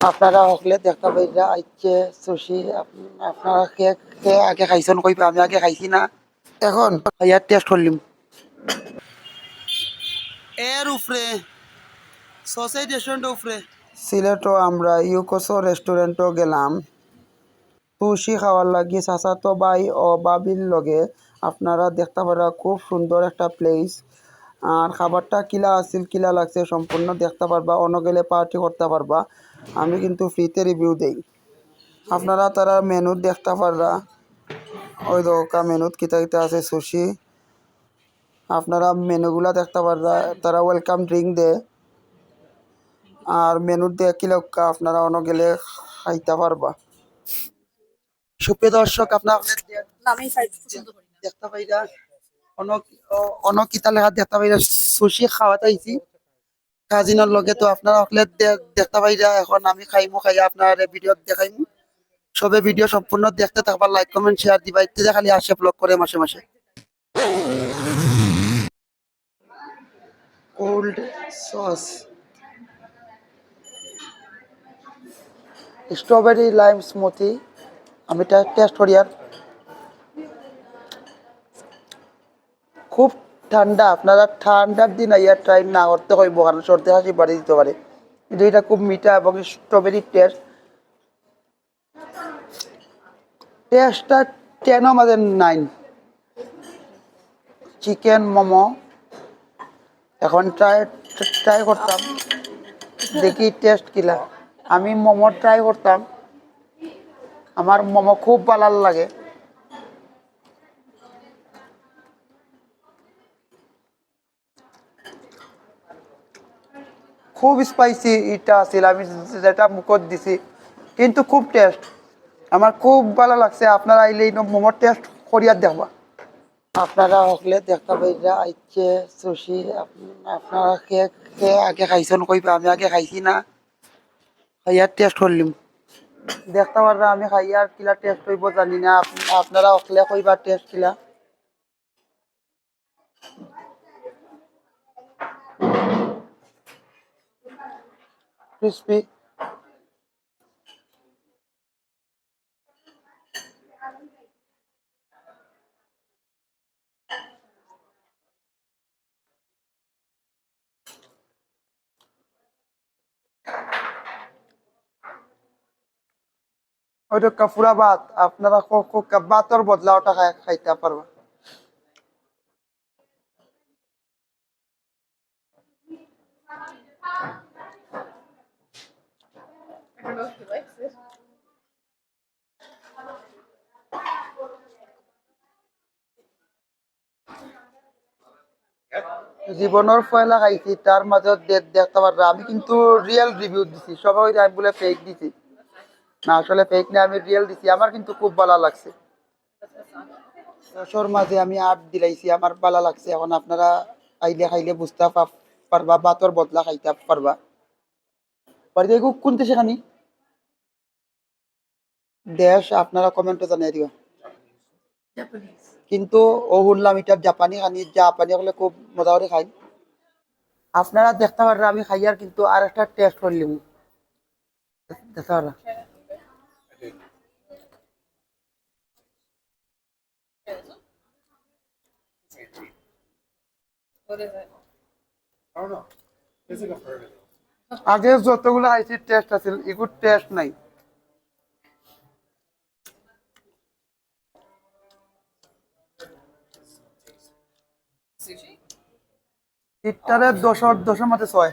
আপনারা হকলে দেখা পাইরা আইছে সুশি আপনারা কে কে আগে খাইছেন কইবা আমি আগে খাইছি না। এখন খাইয়ার টেস্ট করলিম। এর উপরে সসেজ রেস্টুরেন্টের উপরে। সিলেটও আমরা ইউকোসো রেস্টুরেন্টও গেলাম। সুশি খাওয়ার লাগি চাচাতো বাই ও বাবির লগে আপনারা দেখতে পারা খুব সুন্দর একটা প্লেস আর খাবারটা কিলা আছিল, কিলা লাগছে, সম্পূর্ণ দেখতে পারবা অন্য গেলে পার্টি করতে পারবা। আমি কিন্তু ফ্রিতে রিভিউ দেই। আপনারা তারা মেনু দেখতে পাররা। ওই দোকা মেনুত কিতা কিতা আছে সুশি আপনারা মেনুগুলা দেখতে পাররা। তারা ওয়েলকাম ড্রিঙ্ক দে। আর মেনুর দিয়ে কি লক্কা, আপনারা অন্য গেলে খাইতে পারবা। সুপ্রিয় দর্শক, আপনার দেখতে অনেক অনেক কিতা লেখা দেখতে পাইরা সুশি খাওয়াতে আইছি। কাজিনের লগে তো আপনারা হকলে দেখতে পাইরা এখন আমি খাইমু খাইয়া আপনার ভিডিও দেখাইমু। সবে ভিডিও সম্পূর্ণ দেখতে থাকবা লাইক কমেন্ট শেয়ার দিবা। ইত্যাদি খালি আসে ব্লগ করে মাসে মাসে। Cold sauce strawberry lime smoothie আমি টেস্ট করি আর খুব ঠান্ডা আপনারা ঠান্ডার দিন আইয়া ট্রাই না করতে হইব, কারণ সর্দি হাসি বাড়ি দিতে পারে। কিন্তু এটা খুব মিঠা এবং স্ট্রবেরি টেস্ট টেস্টটা টেন আমাদের নাইন চিকেন মোমো। এখন ট্রাই ট্রাই করতাম। দেখি টেস্ট কিলা। আমি মোমো ট্রাই করতাম। আমার মোমো খুব ভালো লাগে। খুব স্পাইসি এটা আছিল আমি যেটা মুখত দিছি কিন্তু খুব টেস্ট আমার খুব ভালো লাগছে আপনারা আইলে মোমোর টেস্ট করিয়া দেখবা। আপনারা হকলে দেখা পাইরা আইছে সুশি আপনারা কে কে আগে খাইছেন কইবা আমি আগে খাইছি না। খাইয়ার টেস্ট করলিম দেখতে পাররা আমি খাইয়ার কিলা টেস্ট হইব জানি না আপ- আপনারা হকলে কইবা টেস্ট কিলা। ক্রিসপি ওইটা কাপুরা ভাত আপনারা ক- ক- ভাতর বদলা ওটা খাই- খাইতে পারবা know if he likes it. জীবনের পয়লা খাইছি তার মাঝে দেখতে পাররা আমি কিন্তু রিয়েল রিভিউ দিছি, সবাই আমি বলে ফেক দিছি। না, আসলে ফেক না, আমি রিয়েল দিছি। আমার কিন্তু খুব ভালো লাগছে। দশর মাঝে আমি আট দিলাইছি আমার ভালো লাগছে। এখন আপনারা আইলে খাইলে বুঝতে পারবা বাতর বদলা খাইতে পারবা। গো কোন দেশে খানি? দেশ আপনারা কমেন্টে জানিয়ে দিবা কিন্তু ও শুনলাম এটা জাপানি খানি জাপানি হলে খুব মজা করে খাই। আপনারা দেখতে পারেন আমি খাই আর কিন্তু আর একটা টেস্ট করলিম দেখতে পারা. আগে যতগুলো খাইছি টেস্ট আছিল এগুলো টেস্ট নাই। ইটারে দশর দশের মধ্যে ছয়।